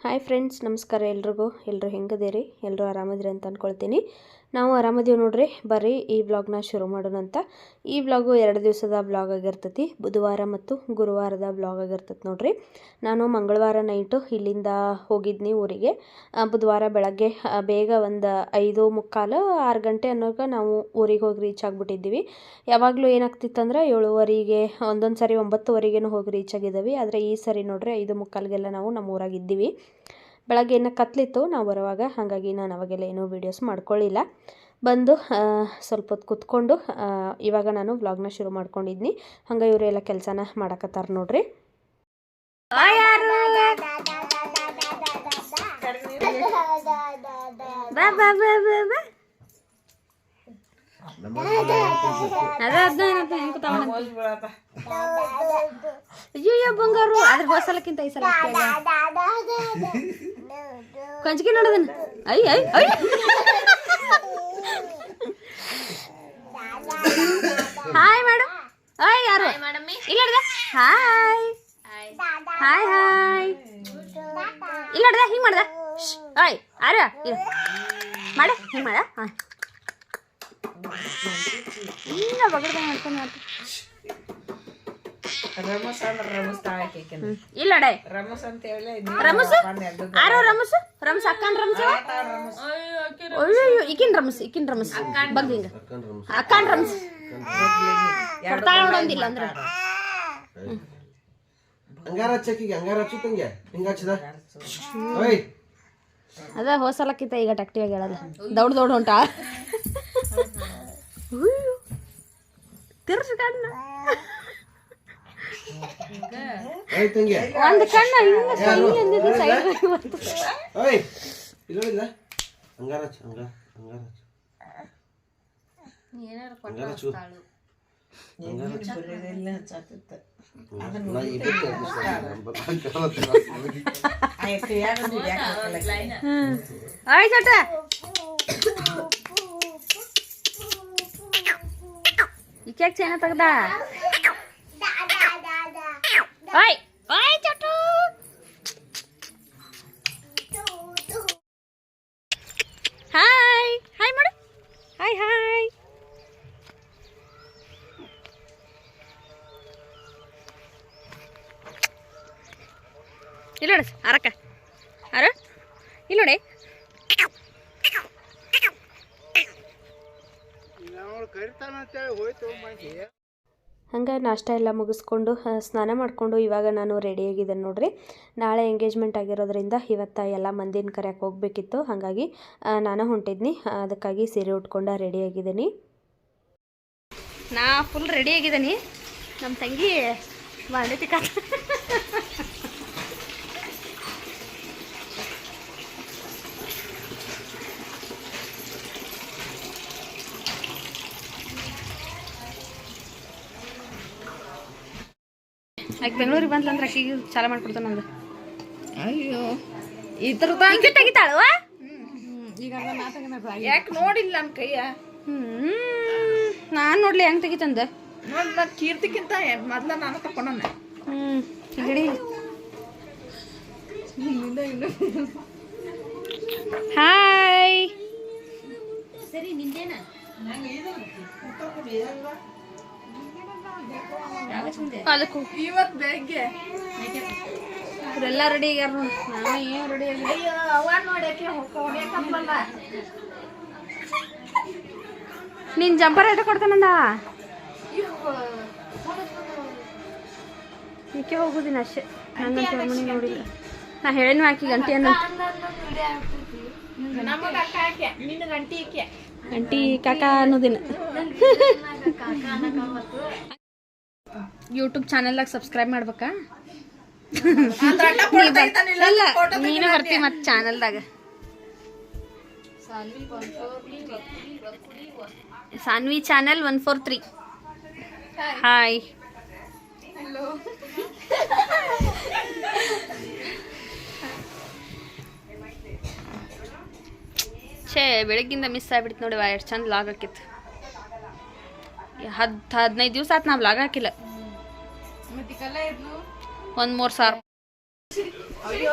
Hi friends ನಮಸ್ಕಾರ ಎಲ್ರಿಗೂ. ಎಲ್ಲರೂ ಹೆಂಗದಿರಿ ಎಲ್ಲರೂ ಆರಾಮದಿರಿ ಅಂತ ಅಂದ್ಕೊಳ್ತೀನಿ ನಾವು ಆರಾಮದೀವಿ ನೋಡ್ರಿ. ಬರ್ರಿ ಈ ಬ್ಲಾಗ್ನ ಶುರು ಮಾಡೋಣಂತ ಈ ಬ್ಲಾಗು ಎರಡು ದಿವಸದ ಬ್ಲಾಗ್ ಆಗಿರ್ತೈತಿ. ಬುಧವಾರ ಮತ್ತು ಗುರುವಾರದ ಬ್ಲಾಗ್ ಆಗಿರ್ತೈತಿ ನೋಡ್ರಿ. ನಾನು ಮಂಗಳವಾರ ನೈಟು ಇಲ್ಲಿಂದ ಹೋಗಿದ್ನಿ ಊರಿಗೆ. ಬುಧವಾರ ಬೆಳಗ್ಗೆ ಬೇಗ ಒಂದು ಐದು ಮುಕ್ಕಾಲು, ಆರು ಗಂಟೆ ಅನ್ನೋಕೆ ನಾವು ಊರಿಗೆ ಹೋಗಿ ರೀಚ್ ಆಗಿಬಿಟ್ಟಿದ್ದೀವಿ. ಯಾವಾಗಲೂ ಏನಾಗ್ತಿತ್ತಂದ್ರೆ ಏಳುವರೆಗೆ ಒಂದೊಂದು ಸರಿ ಒಂಬತ್ತುವರೆಗೇನು ಹೋಗಿ ರೀಚ್ ಆಗಿದ್ದೀವಿ. ಆದರೆ ಈ ಸರಿ ನೋಡ್ರಿ ಐದು ಮುಕ್ಕಾಲಿಗೆಲ್ಲ ನಾವು ನಮ್ಮ ಊರಾಗಿದ್ದೀವಿ ಬೆಳಗ್ಗೆ ಏನೋ ಕತ್ಲಿತ್ತು. ನಾವು ಬರುವಾಗ ಹಾಗಾಗಿ ನಾನು ಅವಾಗೆಲ್ಲ ಏನೂ ವೀಡಿಯೋಸ್ ಮಾಡ್ಕೊಳ್ಳಿಲ್ಲ ಬಂದು ಸ್ವಲ್ಪ ಹೊತ್ತು ಕುತ್ಕೊಂಡು ಇವಾಗ ನಾನು ವ್ಲಾಗ್ನ ಶುರು ಮಾಡ್ಕೊಂಡಿದ್ನಿ. ಹಂಗೆ ಇವರೆಲ್ಲ ಕೆಲಸನ ಮಾಡಕತ್ತಾರ ನೋಡ್ರಿ. ಅಯ್ಯೋ ಬಂಗಾರು. ಅದ್ರ ಹೊಸಲಕ್ಕಿಂತ ಸಲಕ್ಕಿಂತ ಈ ಸಲ ಅಷ್ಟೇ ಅಲ್ಲ. ಕಂಚಿಗೆ ನೋಡೋದನ್ನ ಅಯ್ಯ ಅಯ್ಯ ಅಯ್ಯ ಹಾಯ್ ಮೇಡಮ್ ಹಾಯ್ ಯಾರು ಇಲ್ಲ ಹಿಡ್ದ ಹಾಯ್ ಹಾಯ್ ಹಾಯ್ ಇಲ್ಲ ಹಿಡ್ದ ಹಿಂಗ್ ಮಾಡ್ದ ಹಾಯ್ ಆರ ಮಾಡ ಹಿಂಗ್ ಮಾಡ ಹಾಂ ಇಲ್ಲ ಬಗಡ್ದಂಗೆ ಮಾಡ್ಕೊಂಡು ಮಾಡ್ತೀನಿ ರಮಸ್ ಅಂದ್ರೆ ರಮಸ್ ತಾಳಕ್ಕೆ ಇಲ್ಲ ಡೇ. ರಮಸ್ ಅಂತ ಹೇಳಿ ರಮಸ್? ಆರೋ ರಮಸ್? ರಮಸ್ ಅಕ್ಕನ್ ರಮಸ್? ಅಯ್ಯೋ ಈಕಿನ್ ರಮಸ್ ಈಕಿನ್ ರಮಸ್. ಬಂದ್ ಹಿಂಗ. ಅಕ್ಕನ್ ರಮಸ್. ಕೊಡ್ತಾಳ ನೋಡೊಂದಿಲ್ಲ ಅಂದ್ರೆ. ಹಂಗಾರ ಹಚ್ಚಕ್ಕಿಗೆ ಹಂಗಾರ ಹಚ್ಚುತ್ತಂಗೆ ಹಿಂಗ. ಹಚ್ಚದ? ಓಯ್. ಅದ ಹೋಸಲಕ್ಕಿಂತ ಈಗ ಆಕ್ಟಿವ್ ಆಗಿ ಹೇಳಲ್ಲ ದೌಡ್ ದೌಡ್ ಹೊಂಟ ಒಂದ್ ಕಣ್ಣ ಹಿಂಗ ಅಂದಿದ್ದು ಸೈಡ್ ಓಯ್ ಇಲ್ಲ ಇಲ್ಲ? ಹಂಗಾರ ಹಂಗಾರ ಹಂಗಾರ ಹಚ್ಚ. ಹಂಗಾರ ಹಚ್ಚು. ನಾ ಇದಕ್ಕೆ ಆಯ್ ಚಟ ಈಕ್ಯಾಕ್ ಚೇನ ತೆಗ್ದ? ಓಯ್ ಓಯ್ ಚಟು ಹಾಯ್ ಹಾಯ್ ಮಾಡು ಹಾಯ್ ಹಾಯ್ ಇಲ್ಲ ನೋಡು ಅರಕ್ಕ ಅರ ಇಲ್ಲ ನೋಡಿ ನಾಷ್ಟ ಎಲ್ಲ ಮುಗಿಸ್ಕೊಂಡು ಸ್ನಾನ ಮಾಡಿಕೊಂಡು ಇವಾಗ ನಾನು ರೆಡಿಯಾಗಿದ್ದೇನೆ ನೋಡಿರಿ. ನಾಳೆ ಎಂಗೇಜ್ಮೆಂಟ್ ಆಗಿರೋದ್ರಿಂದ ಇವತ್ತು ಎಲ್ಲ ಮಂದಿನ ಕರೆಯಕ್ಕೆ ಹೋಗಬೇಕಿತ್ತು. ಹಾಗಾಗಿ ನಾನು ಹೊಂಟಿದ್ನಿ. ಅದಕ್ಕಾಗಿ ಸೀರೆ ಉಟ್ಕೊಂಡು ರೆಡಿಯಾಗಿದ್ದೀನಿ ನಾ ಫುಲ್ ರೆಡಿಯಾಗಿದ್ದೀನಿ ನಮ್ಮ ತಂಗಿ ಬಾಂಡೆ ಆಕೆ ಬೆಂಗಳೂರಿಗೆ ಬಂದ್ಲಂದ್ರೆ ಆಕೆಗೆ ಚಾಲ ಮಾಡ್ಕೊಡ್ತಾನೆ ನಂದು ಅಯ್ಯೋ ಈ ತರ ಹಿಂಗೆ ತೆಗಿತಾಳವ ಯಾಕೆ ನೋಡಿಲ್ಲ ನನ್ನ ಕೈಯ? ಹ್ಞೂ ನಾನು ನೋಡ್ಲಿ ಹೆಂಗೆ ತೆಗಿತಂದ. ನೋಡಿ ನಾ ಕೀರ್ತಿಕ್ಕಿಂತ ಮೊದ್ಲ ನಾನು ತಕೊಂಡನೆ ಹ್ಞೂ ಹಿಡಿ. ಹಾಯ್ ಇವತ್ತು ಬೆಳಗ್ಗೆ. ಇವರೆಲ್ಲ ರೆಡಿ ಆಗ್ಯಾರ ನೋಡಿ. ನಾನು ಏನು ರೆಡಿ ಅಯ್ಯೋ ಅವ ನೀನು ಜಂಪರ್ ರೇಟ್ ಕೊಡ್ತಾನಂದ ಈಕೆ ಹೋಗುದಿನ ಅಷ್ಟೇ. ನನ್ನಂತ ಮನೆ ನೋಡಿಲ್ಲ. ನಾ ಹೇಳಿನ ಹಾಕಿ ಗಂಟಿ ಅನ್ನ ಗಂಟಿ ಕಾಕ ಅನ್ನೋದಿನ ಯೂಟ್ಯೂಬ್ ಚಾನಲ್ದಾಗ ಸಬ್ಸ್ಕ್ರೈಬ್ ಮಾಡ್ಬೇಕಾ? ನೀನು ಬರ್ತಿ ಮತ್ತೆ ಚಾನಲ್ದಾಗ Saanvi channel one four three hi ಛೇ ಬೆಳಗ್ಗಿಂದ ಮಿಸ್ ಆಗ್ಬಿಡ್ತು ನೋಡಿ ಎಷ್ಟು ಚಂದ ಲಾಗ್ ಹಾಕಿತ್ತು. ಹತ್ತು ಹದಿನೈದು ದಿವಸ ಆತು ನಾವು ಲಾಗ್ ಹಾಕಿಲ್ಲ. ಒಂದು ಮೂರು ಸಾವಿರ ಅಯ್ಯೋ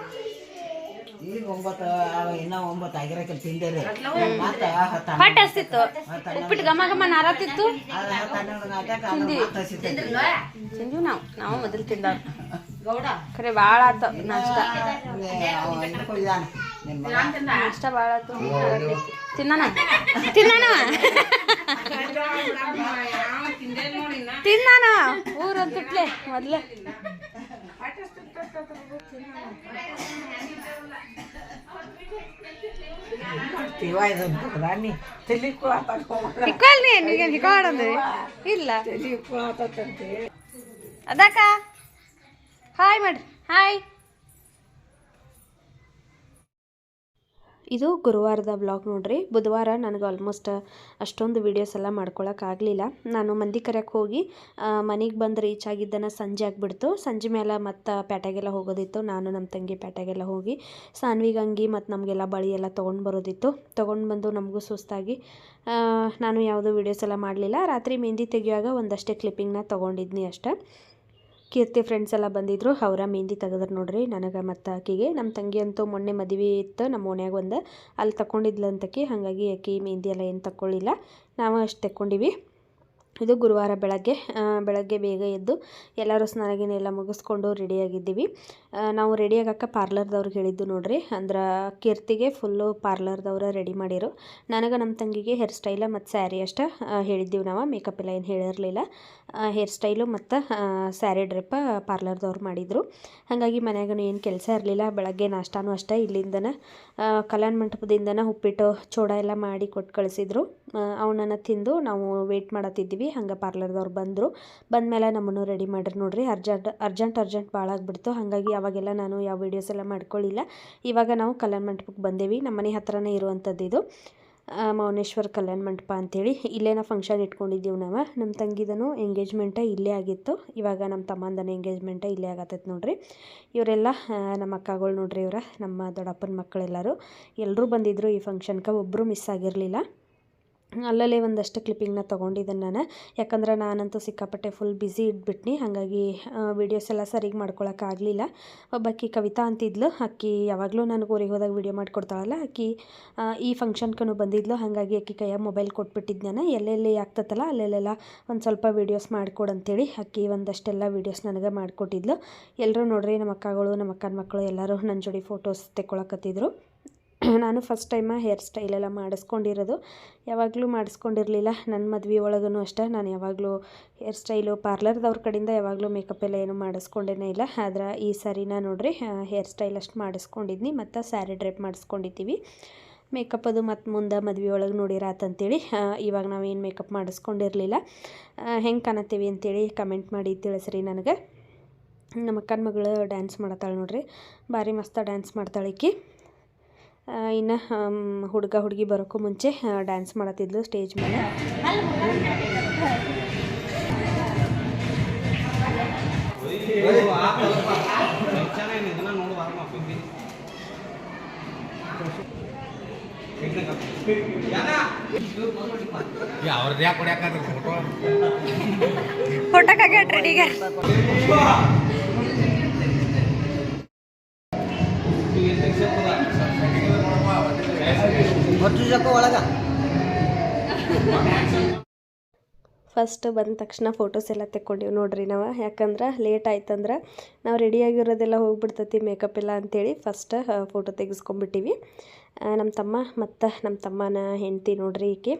ಈಗ ಒಂಬತ್ತು ಇನ್ನ ಒಂಬತ್ತು ಆಗಿರಕ್ಕೆ ತಿಂದೇರಿ. ಮತ್ತ ಹತ್ತ ಪಟ್ ಹಸ್ತಿತ್ತು. ಉಪ್ಪಿಟ್ಟು ಘಮ ಘಮ ನಾರತ್ತಿತ್ತು ತಿಂದಿವಿ. ನಾವು. ನಾವು ಮೊದಲು ತಿಂದ ಖರೆ ಭಾಳ ಆತ ನಾಷ್ಟ. ನಾಷ್ಟ ಭಾಳ ಆತು. ತಿನ್ನಾನ ತಿನ್ನಾನ ತಿನ್ನಾನ ಊರಂತುಟ್ಲೆ ಮೊದ್ಲು. ಹಿಕ್ಕೊಲ್ನಿ ನಿಮಗೆ ಹಿಕ್ಕಾಡಂದ್ರಿ ಇಲ್ಲ. ಅದಕ್ಕ. ಹಾಯ್ ಮಾಡ್ರಿ ಹಾಯ್ ಇದು ಗುರುವಾರದ ಬ್ಲಾಗ್ ನೋಡ್ರಿ. ಬುಧವಾರ ನನಗೆ ಆಲ್ಮೋಸ್ಟ್ ಅಷ್ಟೊಂದು ವೀಡಿಯೋಸ್ ಎಲ್ಲ ಮಾಡ್ಕೊಳಕ್ಕಾಗಲಿಲ್ಲ ನಾನು ಮಂದಿ ಕರೆಯಕ್ಕೆ ಹೋಗಿ ಮನೆಗೆ ಬಂದು ರೀಚ್ ಆಗಿದ್ದನ್ನು ಸಂಜೆ ಆಗಿಬಿಡ್ತು. ಸಂಜೆ ಮೇಲೆ ಮತ್ತು ಪೇಟೆಗೆಲ್ಲ ಹೋಗೋದಿತ್ತು. ನಾನು ನಮ್ಮ ತಂಗಿ ಪೇಟೆಗೆಲ್ಲ ಹೋಗಿ ಸಾನ್ವಿಗಂಗಿ ಮತ್ತು ನಮಗೆಲ್ಲ ಬಳಿ ಎಲ್ಲ ತೊಗೊಂಡು ಬರೋದಿತ್ತು. ತೊಗೊಂಡು ಬಂದು ನಮಗೂ ಸುಸ್ತಾಗಿ ನಾನು ಯಾವುದೂ ವೀಡಿಯೋಸ್ ಎಲ್ಲ ಮಾಡಲಿಲ್ಲ. ರಾತ್ರಿ ಮೆಹಂದಿ ತೆಗಿಯುವಾಗ ಒಂದಷ್ಟೇ ಕ್ಲಿಪ್ಪಿಂಗ್ನ ತೊಗೊಂಡಿದ್ನಿ ಅಷ್ಟೇ. ಕೀರ್ತಿ ಫ್ರೆಂಡ್ಸ್ ಎಲ್ಲ ಬಂದಿದ್ರು, ಅವರ ಮೆಹಂದಿ ತೆಗೆದ್ರು ನೋಡ್ರಿ. ನನಗೆ ಮತ್ತು ಆಕಿಗೆ ನಮ್ಮ ತಂಗಿ ಅಂತೂ ಮೊನ್ನೆ ಮದುವೆ ಇತ್ತು, ನಮ್ಮ ಓಣ್ಯಾಗ ಒಂದು. ಅಲ್ಲಿ ತಗೊಂಡಿದ್ಲಂತಕಿ ಹಾಗಾಗಿ ಆಕಿ ಮೆಹಂದಿ ಎಲ್ಲ ಏನು ತಗೊಳ್ಳಿಲ್ಲ ನಾವು ಅಷ್ಟು ತೆಕ್ಕೊಂಡಿವಿ. ಇದು ಗುರುವಾರ ಬೆಳಗ್ಗೆ ಬೆಳಗ್ಗೆ ಬೇಗ ಎದ್ದು ಎಲ್ಲರೂ ಸ್ನಾನಗಿನ ಎಲ್ಲ ಮುಗಿಸ್ಕೊಂಡು ರೆಡಿಯಾಗಿದ್ದೀವಿ. ನಾವು ರೆಡಿಯಾಗಕ್ಕೆ ಪಾರ್ಲರ್ದವ್ರಿಗೆ ಹೇಳಿದ್ದು ನೋಡ್ರಿ, ಅಂದ್ರೆ ಕೀರ್ತಿಗೆ ಫುಲ್ಲು ಪಾರ್ಲರ್ದವ್ರ ರೆಡಿ ಮಾಡಿರು. ನನಗೆ ನಮ್ಮ ತಂಗಿಗೆ ಹೇರ್ ಸ್ಟೈಲ ಮತ್ತು ಸ್ಯಾರಿ ಅಷ್ಟೇ ಹೇಳಿದ್ದೀವಿ ನಾವು, ಮೇಕಪ್ ಎಲ್ಲ ಏನು ಹೇಳಿರಲಿಲ್ಲ. ಹೇರ್ ಸ್ಟೈಲು ಮತ್ತು ಸ್ಯಾರಿ ಡ್ರಿಪ್ಪ ಪಾರ್ಲರ್ದವ್ರು ಮಾಡಿದರು. ಹಾಗಾಗಿ ಮನೆಯಾಗೂ ಏನು ಕೆಲಸ ಇರಲಿಲ್ಲ, ಬೆಳಗ್ಗೆ ನಾಷ್ಟಾನೂ ಅಷ್ಟೇ ಇಲ್ಲಿಂದ ಕಲ್ಯಾಣ ಮಂಟಪದಿಂದನ ಉಪ್ಪಿಟ್ಟು ಚೋಡ ಎಲ್ಲ ಮಾಡಿ ಕೊಟ್ಟು ಕಳಿಸಿದ್ರು. ಅವನನ್ನು ತಿಂದು ನಾವು ವೆಯ್ಟ್ ಮಾಡತ್ತಿದ್ವಿ ಹಂಗೆ ಪಾರ್ಲರ್ದವ್ರು ಬಂದರು. ಬಂದಮೇಲೆ ನಮ್ಮನ್ನು ರೆಡಿ ಮಾಡಿರಿ ನೋಡ್ರಿ. ಅರ್ಜೆಂಟ್ ಅರ್ಜೆಂಟ್ ಅರ್ಜೆಂಟ್ ಭಾಳ ಆಗಿಬಿಡ್ತು. ಹಾಗಾಗಿ ಅವಾಗೆಲ್ಲ ನಾನು ಯಾವ ವೀಡಿಯೋಸ್ ಎಲ್ಲ ಮಾಡ್ಕೊಳ್ಳಿಲ್ಲ ಇವಾಗ ನಾವು ಕಲ್ಯಾಣ ಮಂಟಪಕ್ಕೆ ಬಂದೇವಿ. ನಮ್ಮ ಮನೆ ಹತ್ರನೇ ಇರುವಂಥದ್ದು ಇದು. ಮೌನೇಶ್ವರ ಕಲ್ಯಾಣ ಮಂಟಪ ಅಂಥೇಳಿ ಇಲ್ಲೇ ನಾವು ಫಂಕ್ಷನ್ ಇಟ್ಕೊಂಡಿದ್ದೀವಿ ನಾವು. ನಮ್ಮ ತಂಗಿದನು ಎಂಗೇಜ್ಮೆಂಟೇ ಇಲ್ಲೇ ಆಗಿತ್ತು. ಇವಾಗ ನಮ್ಮ ತಮ್ಮಂದನ ಎಂಗೇಜ್ಮೆಂಟ ಇಲ್ಲೇ ಆಗತ್ತೈತೆ ನೋಡ್ರಿ. ಇವರೆಲ್ಲ ನಮ್ಮ ಅಕ್ಕಗಳು ನೋಡ್ರಿ ಇವರ. ನಮ್ಮ ದೊಡ್ಡಪ್ಪನ ಮಕ್ಕಳೆಲ್ಲರೂ. ಎಲ್ಲರೂ ಬಂದಿದ್ದರು ಈ ಫಂಕ್ಷನ್ಗೆ ಒಬ್ಬರು ಮಿಸ್ ಆಗಿರಲಿಲ್ಲ. ಅಲ್ಲಲ್ಲೇ ಒಂದಷ್ಟು ಕ್ಲಿಪ್ಪಿಂಗ್ನ ತೊಗೊಂಡಿದ್ದೀನಿ ನಾನು. ಯಾಕಂದ್ರೆ ನಾನಂತೂ ಸಿಕ್ಕಾಪಟ್ಟೆ ಫುಲ್ ಬ್ಯುಸಿ ಇಟ್ಬಿಟ್ನಿ ಹಾಗಾಗಿ ವೀಡಿಯೋಸ್ ಎಲ್ಲ ಸರಿಗೆ ಒಬ್ಬ ಒಬ್ಬಾಕಿ ಕವಿತಾ ಅಂತಿದ್ಲು. ಅಕ್ಕಿ ಯಾವಾಗಲೂ ನನಗೆ ಊರಿಗೆ ಹೋದಾಗ ವೀಡಿಯೋ ಮಾಡಿಕೊಡ್ತಾಳಲ್ಲ. ಅಕ್ಕಿ ಈ ಫಂಕ್ಷನ್ಗೂ ಬಂದಿದ್ಲು. ಹಾಗಾಗಿ ಅಕ್ಕಿ ಕೈಯ ಮೊಬೈಲ್ ಕೊಟ್ಬಿಟ್ಟಿದ್ದು ನಾನು. ಎಲ್ಲೆಲ್ಲಿ ಆಗ್ತತ್ತಲ್ಲ, ಅಲ್ಲೆಲ್ಲೆಲ್ಲ ಒಂದು ಸ್ವಲ್ಪ ವೀಡಿಯೋಸ್ ಮಾಡಿಕೊಡು ಅಂತೇಳಿ ಆಕಿ ಒಂದಷ್ಟೆಲ್ಲ ವೀಡಿಯೋಸ್ ನನಗೆ ಮಾಡಿಕೊಟ್ಟಿದ್ಲು. ಎಲ್ಲರೂ ನೋಡ್ರಿ ನಮ್ಮ ಅಕ್ಕಗಳು ನಮ್ಮ ಅಕ್ಕನ ಮಕ್ಕಳು ಎಲ್ಲರೂ ನನ್ನ ಜೋಡಿ ಫೋಟೋಸ್ ತೆಕ್ಕೊಳಕತ್ತಿದ್ರು. ನಾನು ಫಸ್ಟ್ ಟೈಮ ಹೇರ್ ಸ್ಟೈಲ್ ಎಲ್ಲ ಮಾಡಿಸ್ಕೊಂಡಿರೋದು. ಯಾವಾಗಲೂ ಮಾಡಿಸ್ಕೊಂಡಿರಲಿಲ್ಲ. ನನ್ನ ಮದುವೆ ಒಳಗೂ ಅಷ್ಟೇ. ನಾನು ಯಾವಾಗಲೂ ಹೇರ್ ಸ್ಟೈಲು ಪಾರ್ಲರ್ದವ್ರ ಕಡೆಯಿಂದ ಯಾವಾಗಲೂ ಮೇಕಪ್ ಎಲ್ಲ ಏನು ಮಾಡಿಸ್ಕೊಂಡೇ ಇಲ್ಲ. ಆದ್ರೆ ಈ ಸಾರಿನ ನೋಡ್ರಿ ಹೇರ್ ಸ್ಟೈಲ್ ಅಷ್ಟು ಮಾಡಿಸ್ಕೊಂಡಿದ್ನಿ. ಮತ್ತು ಸ್ಯಾರಿ ಡ್ರೆಪ್ ಮಾಡಿಸ್ಕೊಂಡಿದ್ದೀವಿ. ಮೇಕಪ್ ಅದು ಮತ್ತು ಮುಂದೆ ಮದ್ವೆ ಒಳಗೆ ನೋಡಿರಾತಂತೇಳಿ ಇವಾಗ ನಾವೇನು ಮೇಕಪ್ ಮಾಡಿಸ್ಕೊಂಡಿರಲಿಲ್ಲ. ಹೆಂಗೆ ಕಾಣತ್ತೀವಿ ಅಂತೇಳಿ ಕಮೆಂಟ್ ಮಾಡಿ ತಿಳಿಸ್ರಿ ನನಗೆ. ನಮ್ಮ ಅಕ್ಕನ ಮಗಳು ಡ್ಯಾನ್ಸ್ ಮಾಡತ್ತಾಳೆ ನೋಡ್ರಿ. ಭಾರಿ ಮಸ್ತ ಡ್ಯಾನ್ಸ್ ಮಾಡ್ತಾಳೆ ಈಕಿ. ಇನ್ನು ಹುಡುಗ ಹುಡುಗಿ ಬರೋಕ್ಕೂ ಮುಂಚೆ ಡ್ಯಾನ್ಸ್ ಮಾಡತ್ತಿದ್ಲು ಸ್ಟೇಜ್ ಮೇಲೆ ಫೋಟೋ ಫಸ್ಟ್ ಬಂದ ತಕ್ಷಣ ಫೋಟೋಸ್ ಎಲ್ಲ ತೆಕ್ಕೊಂಡಿವಿ ನೋಡ್ರಿ ನಾವು. ಯಾಕಂದ್ರೆ ಲೇಟ್ ಆಯ್ತಂದ್ರೆ ನಾವು ರೆಡಿಯಾಗಿರೋದೆಲ್ಲ ಹೋಗ್ಬಿಡ್ತತಿ ಮೇಕಪ್ ಎಲ್ಲ ಅಂತೇಳಿ ಫಸ್ಟ್ ಫೋಟೋ ತೆಗೆಸ್ಕೊಂಬಿಟ್ಟಿವಿ ನಮ್ಮ ತಮ್ಮ ಮತ್ತು ನಮ್ಮ ತಮ್ಮನ ಹೆಂಡತಿ ನೋಡ್ರಿ ಈಕೆ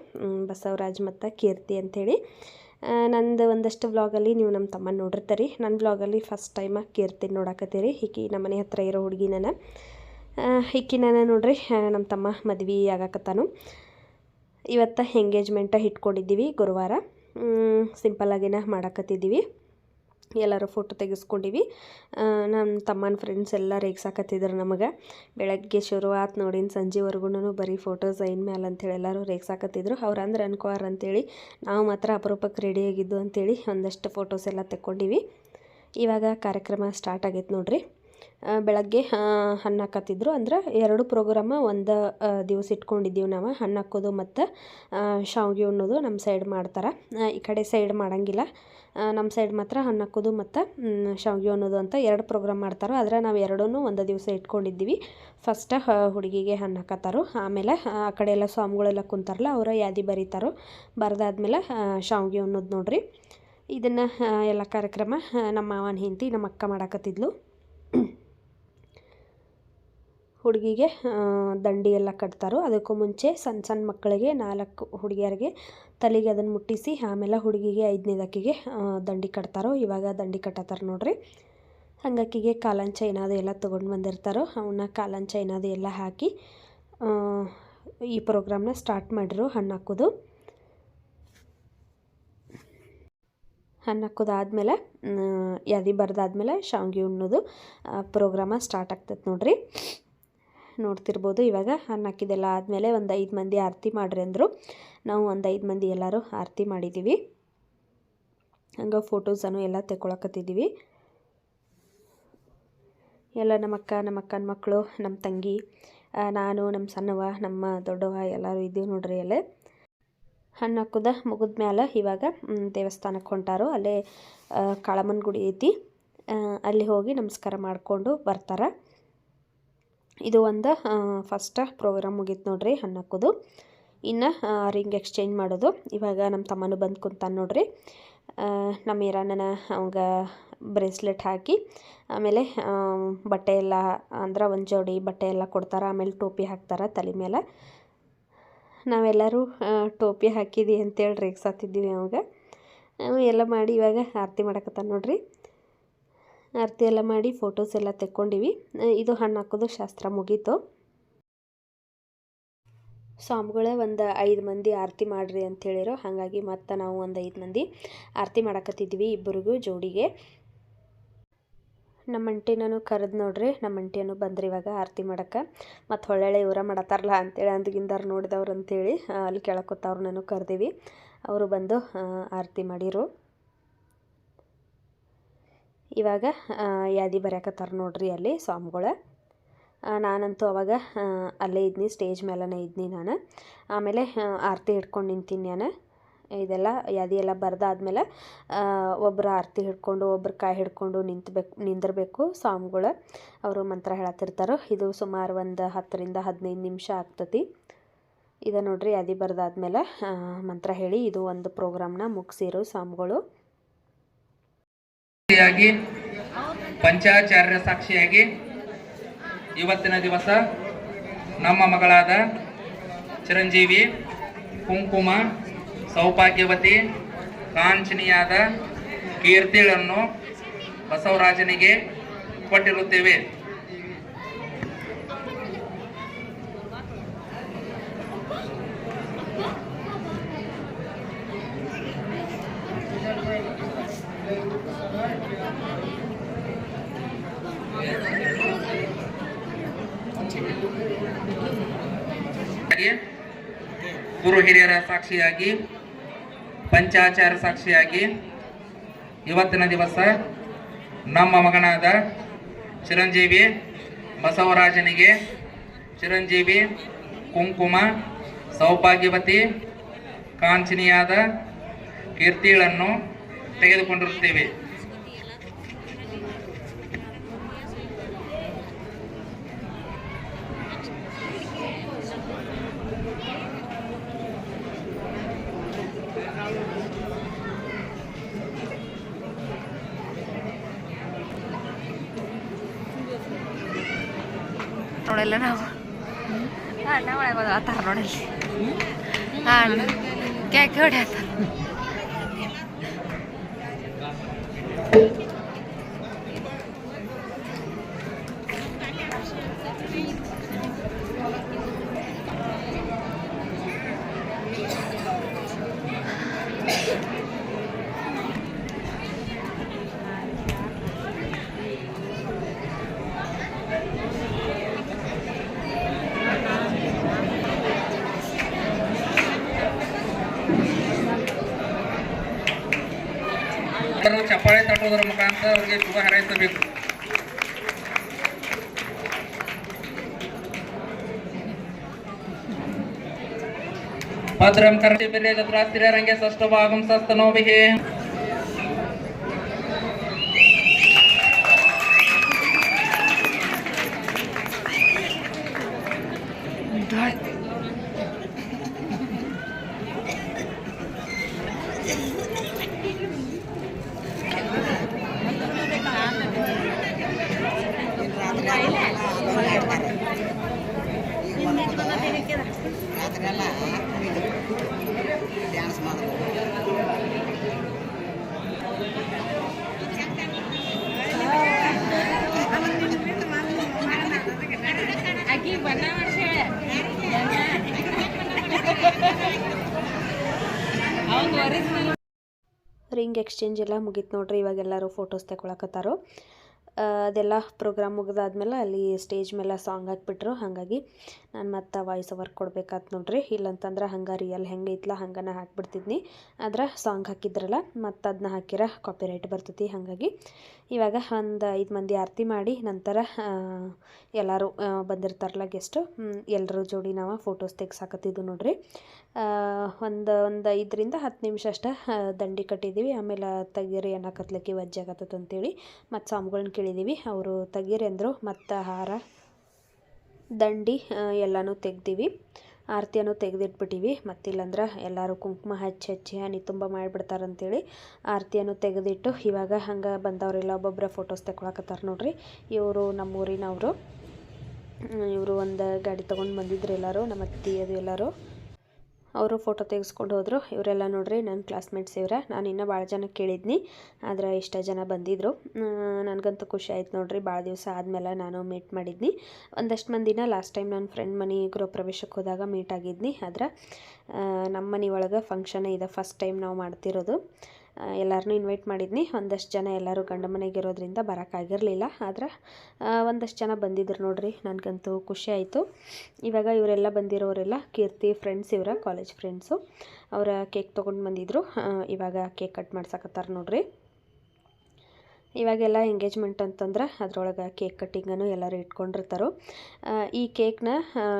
ಬಸವರಾಜ್ ಮತ್ತು ಕೀರ್ತಿ ಅಂಥೇಳಿ ನಂದು ಒಂದಷ್ಟು ವ್ಲಾಗಲ್ಲಿ ನೀವು ನಮ್ಮ ತಮ್ಮನ ನೋಡಿರ್ತೀರಿ. ನನ್ನ ಬ್ಲಾಗಲ್ಲಿ ಫಸ್ಟ್ ಟೈಮಾಗಿ ಕೀರ್ತಿ ನೋಡಕತ್ತೀರಿ. ಈಕಿ ನಮ್ಮ ಮನೆ ಹತ್ರ ಇರೋ ಹುಡುಗಿ ನಾನು ಈಕಿ ನಾನು ನೋಡ್ರಿ ನಮ್ಮ ತಮ್ಮ ಮದ್ವೆ ಆಗಾಕತ್ತಾನು. ಇವತ್ತು ಎಂಗೇಜ್ಮೆಂಟ ಇಟ್ಕೊಂಡಿದ್ದೀವಿ ಗುರುವಾರ. ಸಿಂಪಲ್ಲಾಗಿನ ಮಾಡಾಕತ್ತಿದ್ದೀವಿ. ಎಲ್ಲರೂ ಫೋಟೋ ತೆಗೆಸ್ಕೊಂಡಿವಿ. ನಮ್ಮ ತಮ್ಮನ ಫ್ರೆಂಡ್ಸ್ ಎಲ್ಲ ರೇಗ್ಸಾಕತ್ತಿದ್ರು ನಮಗೆ. ಬೆಳಗ್ಗೆ ಶುರುವಾತ್ ನೋಡಿನ ನೋಡಿ ಸಂಜೆವರೆಗೂ ಬರೀ ಫೋಟೋಸ್ ಐನ್ ಮ್ಯಾಲ ಅಂತೇಳಿ ಎಲ್ಲರೂ ರೇಗ್ಸಾಕತ್ತಿದ್ರು. ಅವ್ರು ಅಂದ್ರೆ ಅನ್ಕೋರ್ ಅಂತೇಳಿ ನಾವು ಮಾತ್ರ ಅಪರೂಪಕ್ಕೆ ರೆಡಿಯಾಗಿದ್ದು ಅಂತೇಳಿ ಒಂದಷ್ಟು ಫೋಟೋಸ್ ಎಲ್ಲ ತಗೊಂಡಿವಿ ಇವಾಗ ಕಾರ್ಯಕ್ರಮ ಸ್ಟಾರ್ಟ್ ಆಗೈತೆ ನೋಡ್ರಿ. ಬೆಳಗ್ಗೆ ಹಣ್ಣು ಹಾಕತ್ತಿದ್ರು. ಅಂದ್ರೆ ಎರಡು ಪ್ರೋಗ್ರಾಮ ಒಂದು ದಿವಸ ಇಟ್ಕೊಂಡಿದ್ದೀವಿ ನಾವು. ಹಣ್ಣು ಹಾಕೋದು ಮತ್ತು ಶಾವಿಗೆ ಉಣ್ಣೋದು ನಮ್ಮ ಸೈಡ್ ಮಾಡ್ತಾರೆ. ಈ ಕಡೆ ಸೈಡ್ ಮಾಡಂಗಿಲ್ಲ. ನಮ್ಮ ಸೈಡ್ ಮಾತ್ರ ಹಣ್ಣು ಹಾಕೋದು ಮತ್ತು ಶಾವಿಗೆ ಉಣ್ಣೋದು ಅಂತ ಎರಡು ಪ್ರೋಗ್ರಾಮ್ ಮಾಡ್ತಾರೆ. ಆದರೆ ನಾವು ಎರಡೂ ಒಂದು ದಿವಸ ಇಟ್ಕೊಂಡಿದ್ದೀವಿ. ಫಸ್ಟ್ ಹುಡುಗಿಗೆ ಹಣ್ಣು ಹಾಕತ್ತಾರೋ. ಆಮೇಲೆ, ಆ ಕಡೆ ಎಲ್ಲ ಸ್ವಾಮಿಗಳೆಲ್ಲ ಕುಂತಾರಲ್ಲ, ಅವರ ಯಾದಿ ಬರೀತಾರೋ. ಬರೆದಾದ್ಮೇಲೆ ಶಾವಿಗೆ ಉಣ್ಣೋದು ನೋಡ್ರಿ. ಇದನ್ನು ಎಲ್ಲ ಕಾರ್ಯಕ್ರಮ ನಮ್ಮ ಮಾವನ ಹೆಂಡತಿ, ನಮ್ಮ ಅಕ್ಕ ಮಾಡಾಕತ್ತಿದ್ಲು. ಹುಡುಗಿಗೆ ದಂಡಿ ಎಲ್ಲ ಕಟ್ತಾರೋ ಅದಕ್ಕೂ ಮುಂಚೆ ಸಣ್ಣ ಸಣ್ಣ ಮಕ್ಕಳಿಗೆ ನಾಲ್ಕು ಹುಡುಗಿಯರಿಗೆ ತಲೆಗೆ ಅದನ್ನು ಮುಟ್ಟಿಸಿ ಆಮೇಲೆ ಹುಡುಗಿಗೆ ಐದನೇದಕ್ಕಿಗೆ ದಂಡಿ ಕಟ್ತಾರೋ ಇವಾಗ ದಂಡಿ ಕಟ್ಟತ್ತಾರ ನೋಡ್ರಿ. ಹಂಗಾಕಿಗೆ ಕಾಲಂಚ ಏನಾದರೂ ಎಲ್ಲ ತೊಗೊಂಡು ಬಂದಿರ್ತಾರೋ ಅವನ್ನ ಕಾಲಂಚ ಚೈನಾದು ಎಲ್ಲ ಹಾಕಿ ಈ ಪ್ರೋಗ್ರಾಮ್ನ ಸ್ಟಾರ್ಟ್ ಮಾಡಿರು ಹಣ್ಣು ಹಾಕೋದು. ಹಣ್ಣು ಹಾಕೋದಾದ್ಮೇಲೆ ಯಾದಿ ಬರೆದಾದ್ಮೇಲೆ ಶಾವ್ಗೆ ಉಣ್ಣೋದು ಪ್ರೋಗ್ರಾಮ ಸ್ಟಾರ್ಟ್ ಆಗ್ತೈತೆ ನೋಡ್ರಿ. ನೋಡ್ತಿರ್ಬೋದು. ಇವಾಗ ಅನ್ನ ಹಾಕಿದೆಲ್ಲ ಆದಮೇಲೆ ಒಂದು ಐದು ಮಂದಿ ಆರತಿ ಮಾಡ್ರಿ ಅಂದರು. ನಾವು ಒಂದು ಐದು ಮಂದಿ ಎಲ್ಲರೂ ಆರತಿ ಮಾಡಿದ್ದೀವಿ ಹಂಗೆ ಫೋಟೋಸನ್ನು ಎಲ್ಲ ತೆಕ್ಕೊಳಕತ್ತಿದ್ದೀವಿ ಎಲ್ಲ ನಮ್ಮ ಅಕ್ಕ, ನಮ್ಮ ಅಕ್ಕನ ಮಕ್ಕಳು ನಮ್ಮ ತಂಗಿ ನಾನು, ನಮ್ಮ ಸಣ್ಣವ ನಮ್ಮ ದೊಡ್ಡವ ಎಲ್ಲರೂ ಇದ್ದೀವಿ ನೋಡ್ರಿ ಅಲ್ಲೇ. ಹಣ್ಣು ಹಾಕೋದ ಮುಗಿದ ಮ್ಯಾಲೆ ಇವಾಗ ದೇವಸ್ಥಾನಕ್ಕೆ ಹೊಂಟಾರು. ಅಲ್ಲೇ ಕಾಳಮ್ಮನ ಗುಡಿ ಐತಿ. ಅಲ್ಲಿ ಹೋಗಿ ನಮಸ್ಕಾರ ಮಾಡಿಕೊಂಡು ಬರ್ತಾರೆ. ಇದು ಒಂದು ಫಸ್ಟ್ ಪ್ರೋಗ್ರಾಮ್ ಮುಗೀತು ನೋಡ್ರಿ ಹಣ್ಣಾಕೋದು. ಇನ್ನು ರಿಂಗ್ ಎಕ್ಸ್ಚೇಂಜ್ ಮಾಡೋದು. ಇವಾಗ ನಮ್ಮ ತಮ್ಮನು ಬಂದು ಕುಂತಾನೆ ನೋಡ್ರಿ. ನಮ್ಮ ಇರಾನನ ಅವಾಗ ಬ್ರೇಸ್ಲೆಟ್ ಹಾಕಿ, ಆಮೇಲೆ ಬಟ್ಟೆ ಎಲ್ಲ, ಅಂದ್ರೆ ಒಂದು ಜೋಡಿ ಬಟ್ಟೆ ಎಲ್ಲ ಕೊಡ್ತಾರೆ, ಆಮೇಲೆ ಟೋಪಿ ಹಾಕ್ತಾರೆ ತಲೆ ಮೇಲೆ ನಾವೆಲ್ಲರೂ ಟೋಪಿ ಹಾಕಿದ್ವಿ ಅಂತೇಳಿ ರೇಗ್ಸಾತಿದ್ದೀವಿ ಅವಾಗ. ಅವ ಎಲ್ಲ ಮಾಡಿ ಇವಾಗ ಆರತಿ ಮಾಡಕತ್ತಾನೆ ನೋಡ್ರಿ. ಆರತಿ ಎಲ್ಲ ಮಾಡಿ ಫೋಟೋಸ್ ಎಲ್ಲ ತೆಕ್ಕೊಂಡಿವಿ. ಇದು ಹಣ್ಣು ಹಾಕೋದು ಶಾಸ್ತ್ರ ಮುಗೀತು. ಸ್ವಾಮಿಗಳೇ ಒಂದು ಐದು ಮಂದಿ ಆರತಿ ಮಾಡಿರಿ ಅಂತ ಹಾಗಾಗಿ ಮತ್ತೆ ನಾವು ಒಂದು ಐದು ಮಂದಿ ಆರತಿ ಮಾಡಕತ್ತಿದ್ವಿ ಇಬ್ಬರಿಗೂ ಜೋಡಿಗೆ. ನಮ್ಮ ಅಂಟಿನೂ ಕರೆದು ನೋಡ್ರಿ ನಮ್ಮ ಅಂಟಿಯನ್ನು ಬಂದ್ರಿ ಇವಾಗ ಆರತಿ ಮಾಡಕ್ಕೆ ಮತ್ತು ಹೊಳ್ಳೆ ಇವರ ಮಾಡತ್ತಾರಲ್ಲ ಅಂತೇಳಿ ಅಂದ್ಗಿಂದಾರ ನೋಡಿದವ್ರು ಅಂತೇಳಿ ಅಲ್ಲಿ ಕೇಳಕೊತ್ತವ್ರನ್ನೂ ಕರೆದೀವಿ. ಅವರು ಬಂದು ಆರತಿ ಮಾಡಿರು. ಇವಾಗ ಯಾದಿ ಬರ್ಯಾಕತ್ತಾರ ನೋಡ್ರಿ ಅಲ್ಲಿ ಸ್ವಾಮಿಗಳು. ನಾನಂತೂ ಅವಾಗ ಅಲ್ಲೇ ಇದ್ನಿ, ಸ್ಟೇಜ್ ಮೇಲೇ ಇದ್ನಿ ನಾನು. ಆಮೇಲೆ ಆರತಿ ಹಿಡ್ಕೊಂಡು ನಿಂತೀನಿ ನಾನು. ಇದೆಲ್ಲ, ಯಾದಿ ಎಲ್ಲ ಬರೆದಾದ್ಮೇಲೆ ಒಬ್ಬರು ಆರತಿ ಹಿಡ್ಕೊಂಡು, ಒಬ್ರು ಕಾಯಿ ಹಿಡ್ಕೊಂಡು ನಿಂತಬೇಕು, ನಿಂದಿರಬೇಕು ಸ್ವಾಮಿಗಳು. ಅವರು ಮಂತ್ರ ಹೇಳತ್ತಿರ್ತಾರೋ. ಇದು ಸುಮಾರು ಒಂದು ಹತ್ತರಿಂದ ಹದಿನೈದು ನಿಮಿಷ ಆಗ್ತತಿ. ಇದು ನೋಡ್ರಿ, ಯಾದಿ ಬರೆದಾದ್ಮೇಲೆ ಮಂತ್ರ ಹೇಳಿ ಇದು ಒಂದು ಪ್ರೋಗ್ರಾಮ್ನ ಮುಗಿಸಿರು ಸ್ವಾಮಿಗಳು. ಸಾಕ್ಷಿಯಾಗಿ ಪಂಚಾಚಾರ್ಯ ಸಾಕ್ಷಿಯಾಗಿ ಇವತ್ತಿನ ದಿವಸ ನಮ್ಮ ಮಗಳಾದ ಚಿರಂಜೀವಿ ಕುಂಕುಮ ಸೌಭಾಗ್ಯವತಿ ಕಾಂಚನಿಯಾದ ಕೀರ್ತಿಗಳನ್ನು ಬಸವರಾಜನಿಗೆ ಕೊಟ್ಟಿರುತ್ತೇವೆ ಹಾಗೆ ಗುರು ಹಿರಿಯರ ಸಾಕ್ಷಿಯಾಗಿ, ಪಂಚಾಚಾರ ಸಾಕ್ಷಿಯಾಗಿ ಇವತ್ತಿನ ದಿವಸ ನಮ್ಮ ಮಗನಾದ ಚಿರಂಜೀವಿ ಬಸವರಾಜನಿಗೆ ಚಿರಂಜೀವಿ ಕುಂಕುಮ, ಸೌಭಾಗ್ಯವತಿ, ಕಾಂಚನಿಯಾದ ಕೀರ್ತಿಗಳನ್ನು ತೆಗೆದುಕೊಂಡಿರುತ್ತೇವೆ. ನೋಡಲ್ಲ ನಾವು. ಅಣ್ಣ ಒಳಗೆ ಹೋದ ಆತಾರ ನೋಡಲ್ಲಿ. ಹಾಂ ಎಲ್ಲರೂ ಚಪ್ಪಾಳೆ ತಟ್ಟುವುದರ ಮುಖಾಂತರ ಅವರಿಗೆ ಶುಭ ಹಾರೈಸಬೇಕು. ಭದ್ರಂ ಕರ್ಣಿ ಬೆಲೆ ರಂಗೆ ಸಷ್ಟ ಭಾಗಂ ಸಸ್ತನೋಭಿಹಿ ರಾತ್ರೆಲ್ಲ ಡ್ಯಾನ್ಸ್ ಮಾಡೋದು ರಿಂಗ್ ಎಕ್ಸ್ಚೇಂಜ್ ಎಲ್ಲ ಮುಗೀತು ನೋಡ್ರಿ, ಇವಾಗ ಎಲ್ಲರೂ ಫೋಟೋಸ್ ತಗೊಳಕತ್ತಾರೋ ಅದೆಲ್ಲ ಪ್ರೋಗ್ರಾಮ್ ಮುಗಿದಾದ್ಮೇಲೆ ಅಲ್ಲಿ ಸ್ಟೇಜ್ ಮೇಲೆ ಸಾಂಗ್ ಹಾಕ್ಬಿಟ್ರು, ಹಾಗಾಗಿ. ನಾನು ಮತ್ತೆ ವಾಯ್ಸ್ ಓವರ್ ಕೊಡ್ಬೇಕಾತ್ ನೋಡ್ರಿ. ಇಲ್ಲಂತಂದ್ರೆ ಹಂಗೆ ರಿಯಲ್ ಹೆಂಗೆ ಐತ್ಲ ಹಂಗನ ಹಾಕ್ಬಿಡ್ತಿದ್ನಿ. ಆದ್ರೆ ಸಾಂಗ್ ಹಾಕಿದ್ರಲ್ಲ ಮತ್ತು ಅದನ್ನ ಹಾಕಿರ ಕಾಪಿರೈಟ್ ಬರ್ತೈತಿ ಹಾಗಾಗಿ. ಇವಾಗ ಒಂದು ಐದು ಮಂದಿ ಆರತಿ ಮಾಡಿ ನಂತರ ಎಲ್ಲರೂ ಬಂದಿರ್ತಾರಲ್ಲ ಗೆಸ್ಟು ಎಲ್ಲರೂ ಜೋಡಿ ನಾವು ಫೋಟೋಸ್ ತೆಗ್ಸಾಕತ್ತಿದ್ದು ನೋಡ್ರಿ. ಒಂದು ಒಂದು ಐದರಿಂದ ಹತ್ತು ನಿಮಿಷ ಅಷ್ಟೇ ದಂಡಿ ಕಟ್ಟಿದ್ದೀವಿ ಆಮೇಲೆ ತೆಗೀರಿ ಅನ್ನಕತ್ಲಕ್ಕೆ ವಜ್ಜಾಗತ್ತದ ಅಂತೇಳಿ ಮತ್ತು ಸ್ವಾಮಿಗಳ್ನ ಕೇಳಿದ್ದೀವಿ ಅವರು ತೆಗೀರಿ ಅಂದರು, ಮತ್ತು ಹಾರ ದಂಡಿ ಎಲ್ಲನೂ ತೆಗ್ದೀವಿ. ಆರತಿಯನ್ನು ತೆಗೆದಿಟ್ಬಿಟ್ಟಿವಿ. ಮತ್ತಿಲ್ಲಂದ್ರೆ ಎಲ್ಲರೂ ಕುಂಕುಮ ಹಚ್ಚಿ ಹಚ್ಚಿ ಹನಿ ತುಂಬ ಮಾಡಿಬಿಡ್ತಾರಂತೇಳಿ ಆರತಿಯನ್ನು ತೆಗೆದಿಟ್ಟು ಇವಾಗ ಹಂಗೆ ಬಂದವರೆಲ್ಲ ಒಬ್ಬೊಬ್ಬರ ಫೋಟೋಸ್ ತಗೊಳಕತ್ತಾರ ನೋಡ್ರಿ. ಇವರು ನಮ್ಮೂರಿನವರು. ಇವರು ಒಂದು ಗಾಡಿ ತೊಗೊಂಡು ಬಂದಿದ್ರು ಎಲ್ಲರೂ, ನಮ್ಮ ಅತ್ತಿ, ಅದು ಎಲ್ಲರೂ. ಅವರು ಫೋಟೋ ತೆಗೆಸ್ಕೊಂಡು ಹೋದರು. ಇವರೆಲ್ಲ ನೋಡ್ರಿ ನನ್ನ ಕ್ಲಾಸ್ಮೇಟ್ಸ್ ಇವರ. ನಾನು ಇನ್ನೂ ಭಾಳ ಜನ ಕೇಳಿದ್ನಿ, ಆದ್ರೆ ಇಷ್ಟ ಜನ ಬಂದಿದ್ದರು ನನಗಂತೂ ಖುಷಿ ಆಯ್ತು ನೋಡ್ರಿ ಭಾಳ ದಿವಸ ಆದಮೇಲೆ ನಾನು ಮೀಟ್ ಮಾಡಿದ್ನಿ. ಒಂದಷ್ಟು ಮಂದಿನ ಲಾಸ್ಟ್ ಟೈಮ್ ನನ್ನ ಫ್ರೆಂಡ್ ಮನೆ ಗೃಹ ಪ್ರವೇಶಕ್ಕೆ ಹೋದಾಗ ಮೀಟ್ ಆಗಿದ್ನಿ. ಆದ್ರೆ ನಮ್ಮ ಮನೆ ಒಳಗೆ ಫಂಕ್ಷನ್ ಇದೆ ಫಸ್ಟ್ ಟೈಮ್ ನಾವು ಮಾಡ್ತಿರೋದು. ಎಲ್ಲರನ್ನೂ ಇನ್ವೈಟ್ ಮಾಡಿದ್ನಿ. ಒಂದಷ್ಟು ಜನ ಎಲ್ಲರೂ ಗಂಡ ಮನೆಗೆ ಇರೋದ್ರಿಂದ ಬರೋಕ್ಕಾಗಿರಲಿಲ್ಲ ಆದ್ರೆ ಒಂದಷ್ಟು ಜನ ಬಂದಿದ್ರು ನೋಡ್ರಿ, ನನಗಂತೂ ಖುಷಿ ಆಯಿತು. ಇವಾಗ ಇವರೆಲ್ಲ ಬಂದಿರೋರೆಲ್ಲ ಕೀರ್ತಿ ಫ್ರೆಂಡ್ಸ್ ಇವರ ಕಾಲೇಜ್ ಫ್ರೆಂಡ್ಸು ಅವರ ಕೇಕ್ ತೊಗೊಂಡು ಬಂದಿದ್ದರು ಇವಾಗ ಕೇಕ್ ಕಟ್ ಮಾಡ್ಸಕತ್ತಾರೆ ನೋಡ್ರಿ. ಇವಾಗೆಲ್ಲ ಎಂಗೇಜ್ಮೆಂಟ್ ಅಂತಂದ್ರೆ ಅದ್ರೊಳಗೆ ಕೇಕ್ ಕಟ್ಟಿಂಗನ್ನು ಎಲ್ಲರೂ ಇಟ್ಕೊಂಡಿರ್ತಾರೋ. ಈ ಕೇಕ್ನ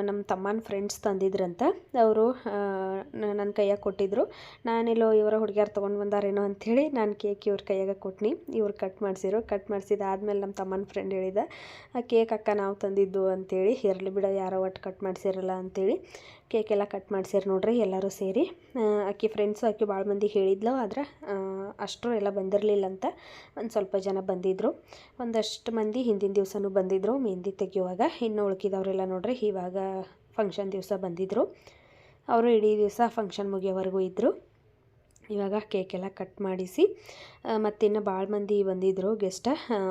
ನಮ್ಮ ತಮ್ಮನ ಫ್ರೆಂಡ್ಸ್ ತಂದಿದ್ರಂತೆ. ಅವರು ನನ್ನ ಕೈಯಾಗೆ ಕೊಟ್ಟಿದ್ರು. ನಾನಿಲ್ಲೋ ಇವರ ಹುಡುಗಿಯಾರು ತೊಗೊಂಡು ಬಂದಾರೇನೋ ಅಂಥೇಳಿ ನಾನು ಕೇಕ್ ಇವ್ರ ಕೈಯಾಗ ಕೊಟ್ಟಿನಿ ಇವ್ರು ಕಟ್ ಮಾಡಿಸಿರು. ಕಟ್ ಮಾಡಿಸಿದಾದ್ಮೇಲೆ ನಮ್ಮ ತಮ್ಮನ ಫ್ರೆಂಡ್ ಹೇಳಿದ, ಆ ಕೇಕ್ ಅಕ್ಕ ನಾವು ತಂದಿದ್ದು ಅಂಥೇಳಿ ಇರಲಿ ಬಿಡ, ಯಾರೋ ಒಟ್ಟು ಕಟ್ ಮಾಡಿಸಿರಲ್ಲ ಅಂತೇಳಿ ಕೇಕ್ ಎಲ್ಲ ಕಟ್ ಮಾಡ್ಸಿರು ನೋಡ್ರಿ ಎಲ್ಲರೂ ಸೇರಿ. ಆಕೆ ಫ್ರೆಂಡ್ಸು ಆಕೆ ಭಾಳ ಮಂದಿ ಹೇಳಿದ್ಲು, ಆದ್ರೆ ಅಷ್ಟರು ಎಲ್ಲ ಬಂದಿರಲಿಲ್ಲ ಅಂತ ಒಂದು ಸ್ವಲ್ಪ ಜನ ಬಂದಿದ್ದರು ಒಂದಷ್ಟು ಮಂದಿ ಹಿಂದಿನ ದಿವಸನೂ ಬಂದಿದ್ದರು ಮೆಹಂದಿ ತೆಗೆಯುವಾಗ. ಇನ್ನು ಉಳ್ಕಿದವರೆಲ್ಲ ನೋಡ್ರಿ, ಇವಾಗ ಫಂಕ್ಷನ್ ದಿವಸ ಬಂದಿದ್ದರು ಅವರು ಇಡೀ ದಿವಸ ಫಂಕ್ಷನ್ ಮುಗಿಯೋವರೆಗೂ ಇದ್ದರು ಇವಾಗ ಕೇಕೆಲ್ಲ ಕಟ್ ಮಾಡಿಸಿ ಮತ್ತಿನ್ನು ಭಾಳ ಮಂದಿ ಬಂದಿದ್ದರು ಗೆಸ್ಟ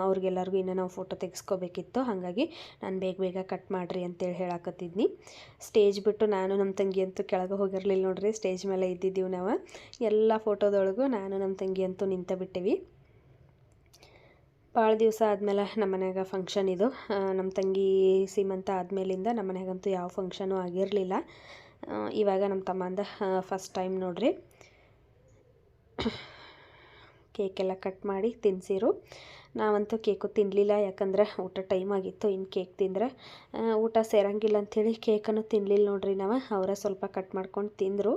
ಅವ್ರಿಗೆಲ್ಲರಿಗೂ ಇನ್ನೂ ನಾವು ಫೋಟೋ ತೆಗೆಸ್ಕೋಬೇಕಿತ್ತು. ಹಾಗಾಗಿ ನಾನು ಬೇಗ ಬೇಗ ಕಟ್ ಮಾಡಿರಿ ಅಂತೇಳಿ ಹೇಳಾಕತ್ತಿದ್ನಿ. ಸ್ಟೇಜ್ ಬಿಟ್ಟು ನಾನು ನಮ್ಮ ತಂಗಿ ಅಂತೂ ಕೆಳಗೆ ಹೋಗಿರಲಿಲ್ಲ ನೋಡ್ರಿ ಸ್ಟೇಜ್ ಮೇಲೆ ಇದ್ದಿದ್ದೀವಿ ನಾವು. ಎಲ್ಲ ಫೋಟೋದೊಳಗೂ ನಾನು ನಮ್ಮ ತಂಗಿ ಅಂತೂ ನಿಂತ ಬಿಟ್ಟಿವಿ. ಭಾಳ ದಿವಸ ಆದಮೇಲೆ ನಮ್ಮ ಮನ್ಯಾಗ ಫಂಕ್ಷನ್ ಇದು. ನಮ್ಮ ತಂಗಿ ಸೀಮಂತ ಆದಮೇಲಿಂದ ನಮ್ಮ ಮನ್ಯಾಗಂತೂ ಯಾವ ಫಂಕ್ಷನು ಆಗಿರಲಿಲ್ಲ. ಇವಾಗ ನಮ್ಮ ತಮ್ಮಂದ ಫಸ್ಟ್ ಟೈಮ್ ನೋಡ್ರಿ. ಕೇಕೆಲ್ಲ ಕಟ್ ಮಾಡಿ ತಿನ್ಸಿರು. ನಾವಂತೂ ಕೇಕು ತಿನ್ನಲಿಲ್ಲ ಯಾಕಂದ್ರೆ ಊಟ ಟೈಮ್ ಆಗಿತ್ತು ಇನ್ನು ಕೇಕ್ ತಿಂದರೆ. ಊಟ ಸೇರಂಗಿಲ್ಲ ಅಂಥೇಳಿ ಕೇಕನ್ನು ತಿನ್ನಲಿಲ್ಲ ನೋಡ್ರಿ ನಾವು ಅವರ ಸ್ವಲ್ಪ ಕಟ್ ಮಾಡ್ಕೊಂಡು ತಿಂದರು.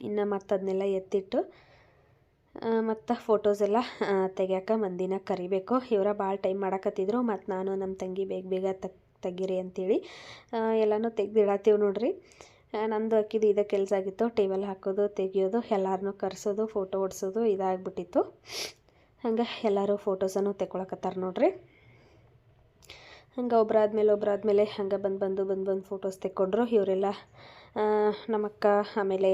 ಇನ್ನು ಮತ್ತು ಅದನ್ನೆಲ್ಲ ಎತ್ತಿಟ್ಟು ಮತ್ತು ಫೋಟೋಸ್ ಎಲ್ಲ ತೆಗಿಯೋಕೆ ಮಂದಿನ ಕರಿಬೇಕು. ಇವರ ಭಾಳ ಟೈಮ್ ಮಾಡಕತ್ತಿದ್ರು ಮತ್ತು ನಾನು ನಮ್ಮ ತಂಗಿ ಬೇಗ ಬೇಗ ತಗ್ ತೆಗೀರಿ ಅಂತೇಳಿ ಆ, ಎಲ್ಲನೂ ತೆಗ್ದಿಡತ್ತೀವಿ ನೋಡ್ರಿ. ನಂದು ಅಕ್ಕಿದು ಇದೇ ಕೆಲಸ ಆಗಿತ್ತು. ಟೇಬಲ್ ಹಾಕೋದು, ತೆಗಿಯೋದು ಎಲ್ಲರನ್ನೂ ಕರೆಸೋದು ಫೋಟೋ ಹೊಡ್ಸೋದು ಇದಾಗ್ಬಿಟ್ಟಿತ್ತು. ಹಂಗೆ ಎಲ್ಲರೂ ಫೋಟೋಸನ್ನು ತೆಕ್ಕೊಳಕತ್ತಾರೆ ನೋಡ್ರಿ. ಹಂಗೆ ಒಬ್ರಾದ್ಮೇಲೆ ಒಬ್ರಾದ್ಮೇಲೆ ಹಂಗೆ ಬಂದು ಬಂದು ಬಂದು ಬಂದು ಫೋಟೋಸ್ ತೆಕ್ಕೊಂಡ್ರು. ಇವರೆಲ್ಲ ನಮ್ಮಕ್ಕ, ಆಮೇಲೆ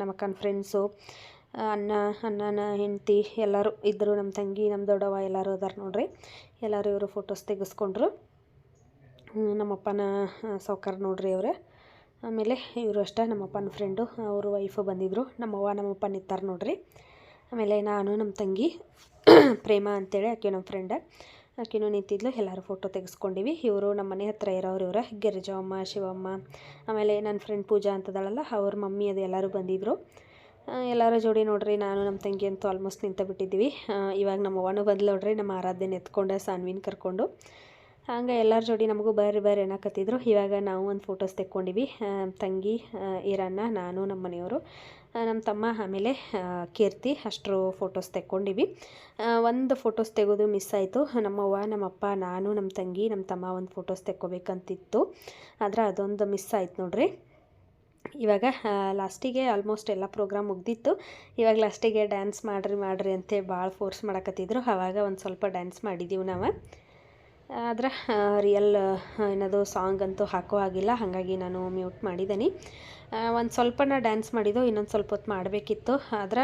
ನಮ್ಮಕ್ಕನ ಫ್ರೆಂಡ್ಸು ಅಣ್ಣ, ಅಣ್ಣನ ಹೆಂಡತಿ ಎಲ್ಲರೂ ಇದ್ದರು ನಮ್ಮ ತಂಗಿ ನಮ್ಮ ದೊಡ್ಡವ ಎಲ್ಲರೂ ಅದಾರ ನೋಡ್ರಿ. ಎಲ್ಲರೂ ಇವರು ಫೋಟೋಸ್ ತೆಗೆಸ್ಕೊಂಡ್ರು. ನಮ್ಮಪ್ಪನ ಸೌಕರ್ ನೋಡ್ರಿ ಅವ್ರೆ. ಆಮೇಲೆ ಇವರು ಅಷ್ಟೇ ನಮ್ಮಪ್ಪನ ಫ್ರೆಂಡು ಅವರು ವೈಫು ಬಂದಿದ್ದರು ನಮ್ಮವ್ವ ನಮ್ಮಪ್ಪನ ಇರ್ತಾರೆ ನೋಡ್ರಿ. ಆಮೇಲೆ ನಾನು ನಮ್ಮ ತಂಗಿ, ಪ್ರೇಮ ಅಂತೇಳಿ ಆಕೆ ನಮ್ಮ ಫ್ರೆಂಡ ಆಕೆನೂ ನಿಂತಿದ್ಲು, ಎಲ್ಲರೂ ಫೋಟೋ ತೆಗೆಸ್ಕೊಂಡಿವಿ. ಇವರು ನಮ್ಮ ಮನೆ ಹತ್ರ ಇರೋರು ಇವರ, ಗಿರಿಜಮ್ಮ, ಶಿವಮ್ಮ, ಆಮೇಲೆ ನನ್ನ ಫ್ರೆಂಡ್ ಪೂಜಾ ಅಂತದಳಲ್ಲ, ಅವ್ರ ಮಮ್ಮಿ ಅದು ಎಲ್ಲರೂ ಬಂದಿದ್ದರು ಎಲ್ಲರ ಜೋಡಿ ನೋಡ್ರಿ, ನಾನು ನಮ್ಮ ತಂಗಿ ಅಂತೂ ಆಲ್ಮೋಸ್ಟ್ ನಿಂತ ಬಿಟ್ಟಿದ್ದೀವಿ ಇವಾಗ ನಮ್ಮ ಅವ್ವನೂ ಬಂದು ನೋಡ್ರಿ, ನಮ್ಮ ಆರಾಧ್ಯನ ಎತ್ಕೊಂಡು, ಸಾನ್ವಿನ ಕರ್ಕೊಂಡು. ಹಂಗೆ ಎಲ್ಲರ ಜೋಡಿ ನಮಗೂ ಬರ್ರಿ ಬರ್ರಿ ಅನ್ನಕತ್ತಿದ್ರು. ಇವಾಗ ನಾವು ಒಂದು ಫೋಟೋಸ್ ತೆಕ್ಕೊಂಡಿವಿ. ತಂಗಿ ಈರಣ್ಣ, ನಾನು ನಮ್ಮ ಮನೆಯವರು. ನಮ್ಮ ತಮ್ಮ ಆಮೇಲೆ ಕೀರ್ತಿ, ಅಷ್ಟರು ಫೋಟೋಸ್ ತೆಕ್ಕೊಂಡಿವಿ. ಒಂದು ಫೋಟೋಸ್ ತೆಗೆದು ಮಿಸ್ ಆಯಿತು. ನಮ್ಮವ್ವ ನಮ್ಮಪ್ಪ ನಾನು ನಮ್ಮ ತಂಗಿ ನಮ್ಮ ತಮ್ಮ ಒಂದು ಫೋಟೋಸ್ ತೆಕ್ಕೋಬೇಕಂತಿತ್ತು. ಆದರೆ ಅದೊಂದು ಮಿಸ್ ಆಯ್ತು ನೋಡ್ರಿ. ಇವಾಗ ಲಾಸ್ಟಿಗೆ ಆಲ್ಮೋಸ್ಟ್ ಎಲ್ಲ ಪ್ರೋಗ್ರಾಮ್ ಮುಗ್ದಿತ್ತು. ಇವಾಗ ಲಾಸ್ಟಿಗೆ ಡ್ಯಾನ್ಸ್ ಮಾಡಿರಿ ಮಾಡಿರಿ ಅಂತೇಳಿ ಭಾಳ ಫೋರ್ಸ್ ಮಾಡಕತ್ತಿದ್ರು. ಆವಾಗ ಒಂದು ಸ್ವಲ್ಪ ಡ್ಯಾನ್ಸ್ ಮಾಡಿದ್ದೀವಿ ನಾವು. ಆದ್ರೆ ರಿಯಲ್ ಏನದು ಸಾಂಗ್ ಅಂತೂ ಹಾಕೋ ಆಗಿಲ್ಲ ಹಾಗಾಗಿ ನಾನು ಮ್ಯೂಟ್ ಮಾಡಿದ್ದೀನಿ ಒಂದು ಸ್ವಲ್ಪನ ಡ್ಯಾನ್ಸ್ ಮಾಡಿದ್ದು, ಇನ್ನೊಂದು ಸ್ವಲ್ಪ ಹೊತ್ತು ಮಾಡಬೇಕಿತ್ತು. ಆದ್ರೆ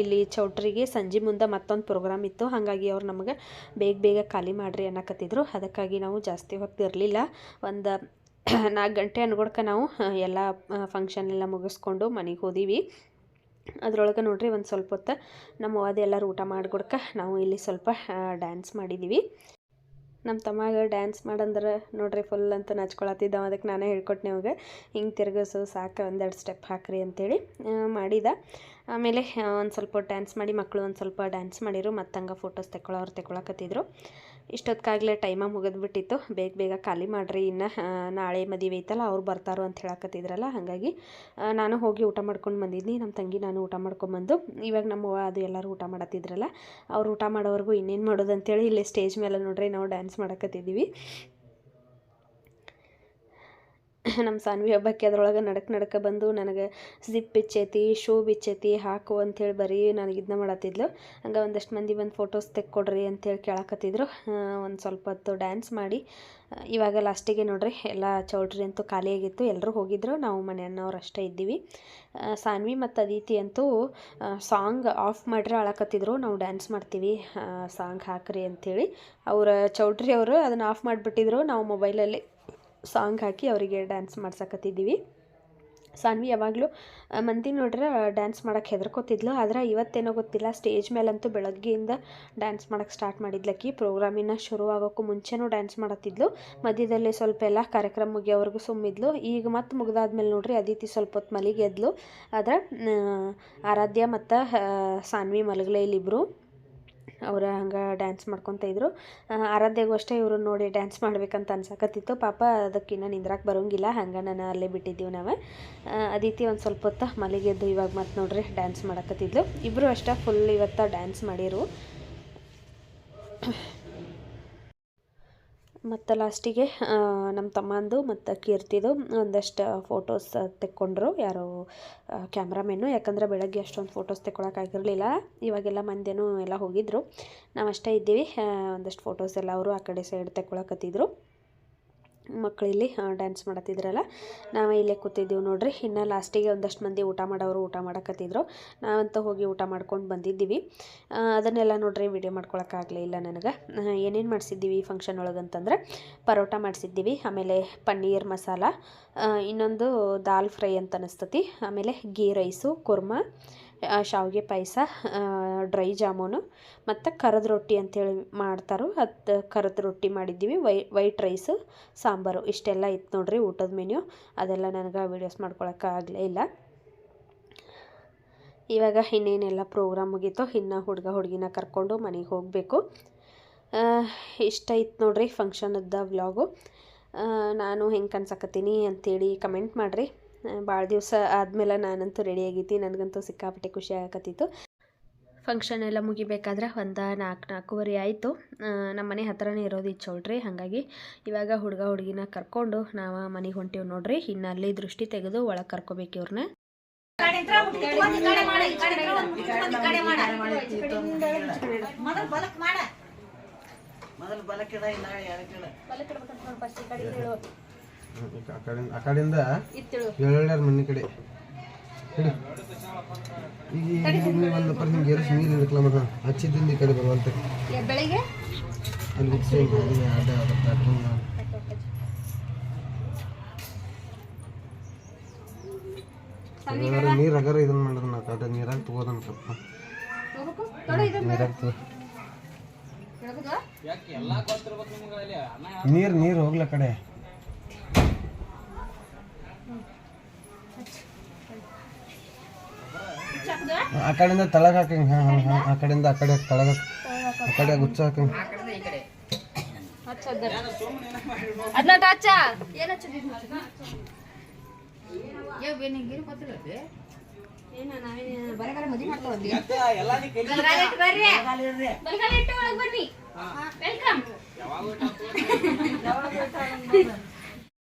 ಇಲ್ಲಿ ಚೌಟ್ರಿಗೆ ಸಂಜೆ ಮುಂದೆ ಮತ್ತೊಂದು ಪ್ರೋಗ್ರಾಮ್ ಇತ್ತು. ಹಾಗಾಗಿ ಅವ್ರು ನಮಗೆ ಬೇಗ ಬೇಗ ಖಾಲಿ ಮಾಡಿರಿ ಅನ್ನಕತ್ತಿದ್ರು. ಅದಕ್ಕಾಗಿ ನಾವು ಜಾಸ್ತಿ ಹೊತ್ತು ಇರಲಿಲ್ಲ ಒಂದು ನಾಲ್ಕು ಗಂಟೆ ಅನ್ಗೊಡ್ಕ ನಾವು ಎಲ್ಲ ಫಂಕ್ಷನ್ ಎಲ್ಲ ಮುಗಿಸ್ಕೊಂಡು ಮನೆಗೆ ಹೋದೀವಿ. ಅದರೊಳಗೆ ನೋಡ್ರಿ ಒಂದು ಸ್ವಲ್ಪ ಹೊತ್ತು ನಮ್ಮ ಅದೆಲ್ಲರೂ ಊಟ ಮಾಡಿಕೊಡ್ಕ ನಾವು ಇಲ್ಲಿ ಸ್ವಲ್ಪ ಡ್ಯಾನ್ಸ್ ಮಾಡಿದ್ದೀವಿ ನಮ್ಮ ತಮ್ಮಾಗ ಡ್ಯಾನ್ಸ್ ಮಾಡಂದ್ರೆ ನೋಡ್ರಿ ಫುಲ್ ಅಂತ ನಚ್ಕೊಳತ್ತಿದ್ದ ಅದಕ್ಕೆ ನಾನೇ ಹೇಳ್ಕೊಟ್ನೆ ಅವಾಗ. ಹಿಂಗೆ ತಿರ್ಗಿಸು, ಸಾಕು ಒಂದೆರಡು ಸ್ಟೆಪ್ ಹಾಕ್ರಿ ಅಂತೇಳಿ ಮಾಡಿದ. ಆಮೇಲೆ ಒಂದು ಸ್ವಲ್ಪ ಡ್ಯಾನ್ಸ್ ಮಾಡಿ ಮಕ್ಕಳು ಒಂದು ಸ್ವಲ್ಪ ಡ್ಯಾನ್ಸ್ ಮಾಡಿರು ಮತ್ತು ಹಂಗೆ ಫೋಟೋಸ್ ತೆಕ್ಕೊಳ್ಳೋರು ತೆಕ್ಕೊಳಕತ್ತಿದ್ರು. ಇಷ್ಟೊತ್ತಿಗಾಗಲೇ ಟೈಮ ಮುಗಿದ್ಬಿಟ್ಟಿತ್ತು. ಬೇಗ ಬೇಗ ಖಾಲಿ ಮಾಡಿರಿ, ಇನ್ನು ನಾಳೆ ಮದುವೆ ಐತಲ್ಲ, ಅವ್ರು ಬರ್ತಾರೋ ಅಂತ ಹೇಳಕತ್ತಿದ್ರಲ್ಲ, ಹಾಗಾಗಿ ನಾನು ಹೋಗಿ ಊಟ ಮಾಡ್ಕೊಂಡು ಬಂದಿದ್ನಿ. ನಮ್ಮ ತಂಗಿ ನಾನು ಊಟ ಮಾಡ್ಕೊಂಬಂದು, ಇವಾಗ ನಮ್ಮ ಅವ್ವ ಅದು ಎಲ್ಲರೂ ಊಟ ಮಾಡತ್ತಿದ್ರಲ್ಲ, ಅವ್ರು ಊಟ ಮಾಡೋವರೆಗೂ ಇನ್ನೇನು ಮಾಡೋದು ಅಂತೇಳಿ ಇಲ್ಲಿ ಸ್ಟೇಜ್ ಮೇಲೆ ನೋಡ್ರಿ, ನಾವು ಡ್ಯಾನ್ಸ್ ಮಾಡಕತ್ತಿದ್ದೀವಿ. ನಮ್ಮ ಸಾನ್ವಿ ಹಬ್ಬಕ್ಕೆ ಅದ್ರೊಳಗೆ ನಡಕ್ ನಡಕ ಬಂದು ನನಗೆ ಜಿಪ್ ಬಿಚ್ಚೈತಿ, ಶೂ ಬಿಚ್ಚೈತಿ, ಹಾಕು ಅಂಥೇಳಿ ಬರೀ ನನಗೆ ಇದನ್ನ ಮಾಡತ್ತಿದ್ಲು ಹಂಗೆ ಒಂದಷ್ಟು ಮಂದಿ ಬಂದು ಫೋಟೋಸ್ ತೆಕ್ಕೊಡ್ರಿ ಅಂತೇಳಿ ಕೇಳಕತ್ತಿದ್ರು. ಒಂದು ಸ್ವಲ್ಪ ಹೊತ್ತು ಡ್ಯಾನ್ಸ್ ಮಾಡಿ. ಇವಾಗ ಲಾಸ್ಟಿಗೆ ನೋಡ್ರಿ, ಎಲ್ಲ ಚೌಲ್ಟ್ರಿ ಅಂತೂ ಖಾಲಿಯಾಗಿತ್ತು ಎಲ್ಲರೂ ಹೋಗಿದ್ರು, ನಾವು ಮನೆಯನ್ನವ್ರು ಅಷ್ಟೇ ಇದ್ದೀವಿ. ಸಾನ್ವಿ ಮತ್ತು ಅದಿತಿ ಅಂತೂ ಸಾಂಗ್ ಆಫ್ ಮಾಡ್ರೆ ಅಳಕತ್ತಿದ್ರು ನಾವು ಡ್ಯಾನ್ಸ್ ಮಾಡ್ತೀವಿ. ಸಾಂಗ್ ಹಾಕ್ರಿ ಅಂಥೇಳಿ. ಅವರ ಚೌಟ್ರಿ ಅವರು ಅದನ್ನು ಆಫ್ ಮಾಡಿಬಿಟ್ಟಿದ್ರು. ನಾವು ಮೊಬೈಲಲ್ಲಿ ಸಾಂಗ್ ಹಾಕಿ ಅವರಿಗೆ ಡ್ಯಾನ್ಸ್ ಮಾಡ್ಸಕತ್ತಿದ್ದೀವಿ. ಸಾನ್ವಿ ಯಾವಾಗಲೂ ಮಂದಿ ನೋಡ್ರೆ ಡ್ಯಾನ್ಸ್ ಮಾಡೋಕ್ಕೆ ಹೆದರ್ಕೋತಿದ್ಲು. ಆದ್ರೆ ಇವತ್ತೇನೋ ಗೊತ್ತಿಲ್ಲ ಸ್ಟೇಜ್ ಮೇಲಂತೂ ಬೆಳಗ್ಗೆಯಿಂದ ಡ್ಯಾನ್ಸ್ ಮಾಡೋಕ್ಕೆ ಸ್ಟಾರ್ಟ್ ಮಾಡಿದ್ಲಕ್ಕಿ ಪ್ರೋಗ್ರಾಮಿನ ಶುರು ಆಗೋಕ್ಕೂ ಮುಂಚೆನೂ ಡ್ಯಾನ್ಸ್ ಮಾಡತ್ತಿದ್ಲು. ಮಧ್ಯದಲ್ಲಿ ಸ್ವಲ್ಪ ಎಲ್ಲ ಕಾರ್ಯಕ್ರಮ ಮುಗಿಯೋವರೆಗೂ ಸುಮ್ಮಿದ್ಲು. ಈಗ ಮತ್ತೆ ಮುಗಿದಾದ್ಮೇಲೆ ನೋಡ್ರಿ, ಅದಿತಿ ಸ್ವಲ್ಪ ಹೊತ್ತು ಮಲಿಗೆ ಎದ್ಲು ಆದ್ರೆ ಆರಾಧ್ಯ ಮತ್ತು ಸಾನ್ವಿ ಮಲಗಲೇ ಇಲ್ಲಿಬ್ರು. ಅವ್ರು ಹಂಗೆ ಡ್ಯಾನ್ಸ್ ಮಾಡ್ಕೊತ ಇದ್ರು. ಆ, ಆರಾಧ್ಯಗೂ ಅಷ್ಟೇ ಇವರು ನೋಡಿ ಡ್ಯಾನ್ಸ್ ಮಾಡ್ಬೇಕಂತ ಅನ್ಸಕತ್ತಿತ್ತು. ಪಾಪ ಅದಕ್ಕಿನ್ನ ನಿಂದ್ರಾಕ್ ಬರೋಂಗಿಲ್ಲ. ಹಂಗೆ ನಾನು ಅಲ್ಲೇ ಬಿಟ್ಟಿದ್ದೀವಿ ನಾವು. ಅದಿತಿ ಒಂದು ಸ್ವಲ್ಪ ಹೊತ್ತು ಮಲಿಗೆದ್ದು ಇವಾಗ ಮತ್ತೆ ನೋಡ್ರಿ ಡ್ಯಾನ್ಸ್ ಮಾಡಕತ್ತಿದ್ಲು. ಇಬ್ಬರು ಅಷ್ಟೇ ಫುಲ್ ಇವತ್ತು ಡ್ಯಾನ್ಸ್ ಮಾಡಿರು. ಮತ್ತು ಲಾಸ್ಟಿಗೆ ನಮ್ಮ ತಮ್ಮಂದು ಮತ್ತು ಕೀರ್ತಿದು ಒಂದಷ್ಟು ಫೋಟೋಸ್ ತೆಕ್ಕೊಂಡ್ರು. ಯಾರು ಕ್ಯಾಮ್ರಾಮೆನ್ನು ಯಾಕಂದ್ರೆ ಬೆಳಗ್ಗೆ ಅಷ್ಟೊಂದು ಫೋಟೋಸ್ ತೆಕ್ಕೊಳಕ್ಕಾಗಿರಲಿಲ್ಲ ಇವಾಗೆಲ್ಲ ಮಂದಿನೂ ಎಲ್ಲ ಹೋಗಿದ್ರು. ನಾವು ಅಷ್ಟೇ ಇದ್ದೀವಿ ಒಂದಷ್ಟು ಫೋಟೋಸ್ ಎಲ್ಲ ಅವರು ಆ ಕಡೆ ಸೈಡ್ ತೆಕ್ಕೊಳಕತ್ತಿದ್ರು. ಮಕ್ಕಳು ಇಲ್ಲಿ ಡ್ಯಾನ್ಸ್ ಮಾಡತ್ತಿದ್ರಲ್ಲ, ನಾವು ಇಲ್ಲೇ ಕೂತಿದ್ದೀವಿ ನೋಡ್ರಿ. ಇನ್ನು ಲಾಸ್ಟಿಗೆ ಒಂದಷ್ಟು ಮಂದಿ ಊಟ ಮಾಡೋರು ಊಟ ಮಾಡಕತ್ತಿದ್ರು. ನಾವಂತೂ ಹೋಗಿ ಊಟ ಮಾಡ್ಕೊಂಡು ಬಂದಿದ್ದೀವಿ. ಅದನ್ನೆಲ್ಲ ನೋಡ್ರಿ ವಿಡಿಯೋ ಮಾಡ್ಕೊಳಕ್ಕಾಗಲೇ ಇಲ್ಲ ನನಗೆ. ಏನೇನು ಮಾಡಿಸಿದ್ದೀವಿ ಫಂಕ್ಷನ್ ಒಳಗೆ ಅಂತಂದ್ರೆ, ಪರೋಟ ಮಾಡಿಸಿದ್ದೀವಿ, ಆಮೇಲೆ ಪನ್ನೀರ್ ಮಸಾಲ ಇನ್ನೊಂದು ದಾಲ್ ಫ್ರೈ ಅಂತ ಅನಿಸ್ತತಿ, ಆಮೇಲೆ ಗೀ ರೈಸು, ಕುರ್ಮಾ ಶಾವಿಗೆ ಪಾಯಸ ಡ್ರೈ ಜಾಮೂನು ಮತ್ತು ಕರದ ರೊಟ್ಟಿ ಅಂತೇಳಿ ಮಾಡ್ತಾರೋ. ಅದು ಕರದ ರೊಟ್ಟಿ ಮಾಡಿದ್ದೀವಿ. ವೈ, ವೈಟ್ ರೈಸು, ಸಾಂಬಾರು ಇಷ್ಟೆಲ್ಲ ಇತ್ತು ನೋಡ್ರಿ ಊಟದ ಮೆನ್ಯೂ. ಅದೆಲ್ಲ ನನಗೆ ವೀಡಿಯೋಸ್ ಮಾಡ್ಕೊಳಕ್ಕಾಗಲೇ ಇಲ್ಲ. ಇವಾಗ ಇನ್ನೇನೆಲ್ಲ ಪ್ರೋಗ್ರಾಮ್ ಮುಗೀತೋ ಇನ್ನು ಹುಡುಗ ಹುಡುಗಿನ ಕರ್ಕೊಂಡು ಮನೆಗೆ ಹೋಗಬೇಕು. ಇಷ್ಟ ಇತ್ತು ನೋಡ್ರಿ ಫಂಕ್ಷನದ್ದು ವ್ಲಾಗು ನಾನು ಹೆಂಗೆ ಕನ್ಸಕತ್ತೀನಿ ಅಂಥೇಳಿ ಕಮೆಂಟ್ ಮಾಡಿರಿ. ಭಾಳ ದಿವಸ ಆದಮೇಲೆ ನಾನಂತೂ ರೆಡಿ ಆಗೈತಿ ನನಗಂತೂ ಸಿಕ್ಕಾಪಟ್ಟೆ ಖುಷಿ ಆಗಕತ್ತಿತ್ತು. ಫಂಕ್ಷನ್ ಎಲ್ಲ ಮುಗಿಬೇಕಾದ್ರೆ ಒಂದು ನಾಲ್ಕು ನಾಲ್ಕೂವರೆ ಆಯಿತು. ನಮ್ಮ ಮನೆ ಹತ್ರನೇ ಇರೋದು ಈ ಚೌಲ್ಟ್ರಿ. ಹಾಗಾಗಿ ಇವಾಗ ಹುಡುಗ ಹುಡುಗಿನ ಕರ್ಕೊಂಡು ನಾವು ಮನೆಗೆ ಹೊಂಟೀವಿ ನೋಡ್ರಿ. ಇನ್ನು ಅಲ್ಲಿ ದೃಷ್ಟಿ ತೆಗೆದು ಒಳಗೆ ಕರ್ಕೋಬೇಕು ಇವ್ರನ್ನ ಮೊದಲು ಬಲಕ್ ಆ ಕಡೆಯಿಂದ ಆ ಕಡೆಯಿಂದ ಮನೆ ಕಡೆ. ಈಗ ಒಂದು ನೀರು ಇಡಕ್ಲ ಮಗ ಹಚ್ಚಿದ್ದಿಂದ ಈ ಕಡೆ ಬರುವಂತ. ಬೆಳಿಗ್ಗೆ? ಅಲ್ಲಿ ಅಡ್ಡ ಆಗುತ್ತೆ ಅಡ್ಡ ನೀರು ಅಗರ ಇದನ್ನ ಮಾಡಿದ್ರೆ ನಾ ಕಡೆ ನೀರಾಗ ತಗೋದನ್ ಸ್ವಲ್ಪ. ನೀರಾಗ ತಗೋ. ನೀರು ನೀರು ಹೋಗ್ಲ ಕಡೆ. ಆ ಕಡೆಯಿಂದ ತಳಗ ಹಾಕಿ ಹಾ ಹಾ ಹಾ ಆ ಕಡೆಯಿಂದ ಆ ಕಡೆ ತಳಗ ಆ ಕಡೆ ಗುಚ್ಚ ಹಾಕಂಗ. ಅದನ್ನ ಟಚ್ ಎಲ್ಲ